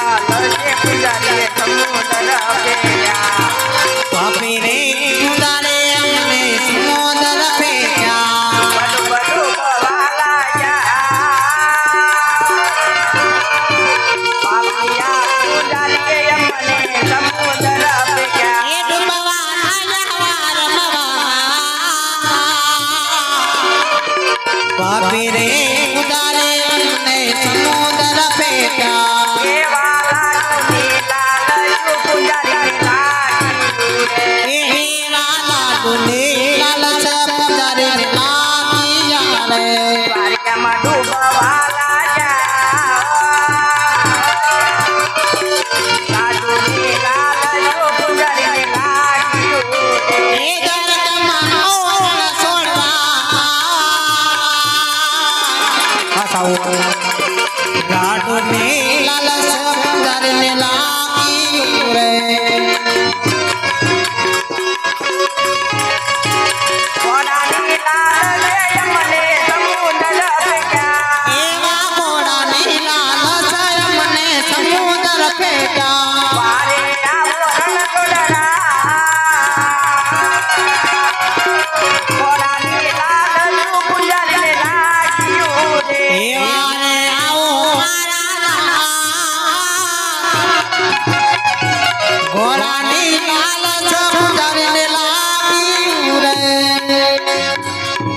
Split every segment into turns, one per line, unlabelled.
લજે પૂજા દે સમુદ્ર આપે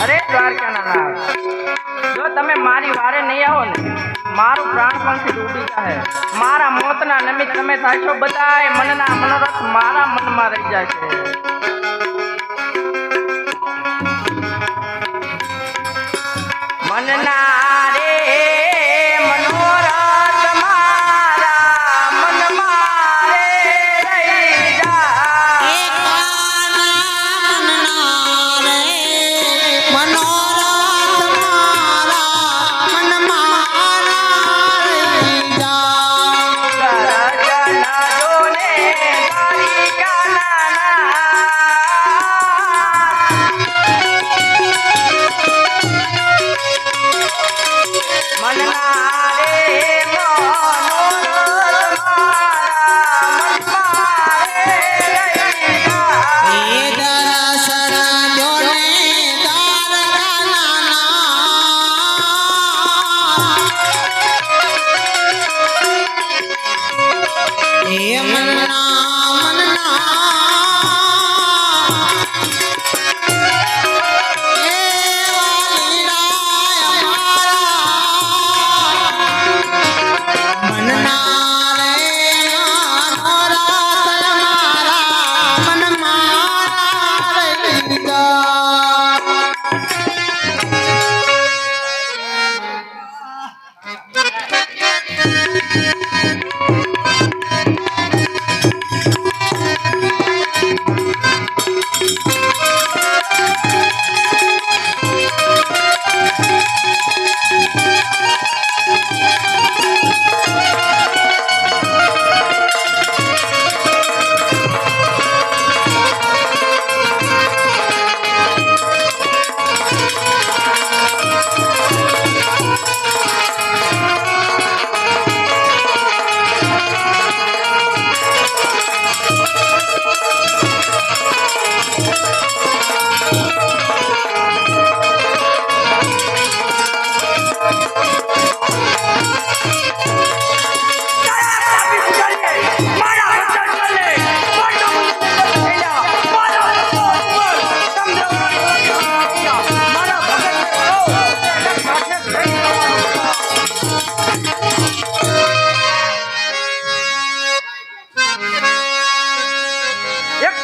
અરે દ્વારકાના નાથ જો તમે મારી વારે નહીં આવો ને, મારું પ્રાણ પંખી ડૂબી જાય મારા મોતના નિમિત્ત તમે થાશો બધાય મનના મનોરથ મારા મનમાં રહી જાય છે. મન્ના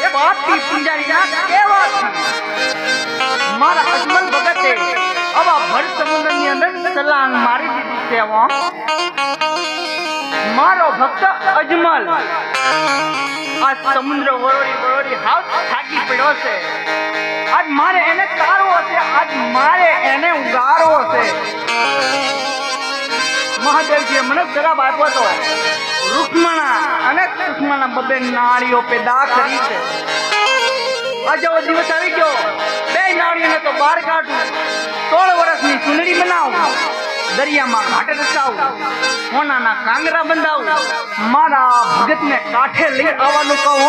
એક બાપી કેવા મારા અજમલ ભગતે આવા ભર સમુદ્રની અંદર છલાંગ મારી દીધી છે. મારો ભક્ત અજમલ. આ સમુદ્ર વરોડી વરોડી હાવ થાકી પડ્યો છે. આજ મારે એને તારવો છે મને જવાબ આપ્યો હતો રૂક્મણા. અને કૃષ્ણના બબે નાળીઓ પેદા કરી છે. આજે દિવસ આવી ગયો. બે નાળીઓને તો બહાર કાઢું. સોળ વર્ષની ચૂંદડી બનાવું.
દરિયામાં ઘાટ રચાવું. સોનાના કાંગરા બંધાવું. મારા ભગતને કાંઠે લઈ આવવાનું કહું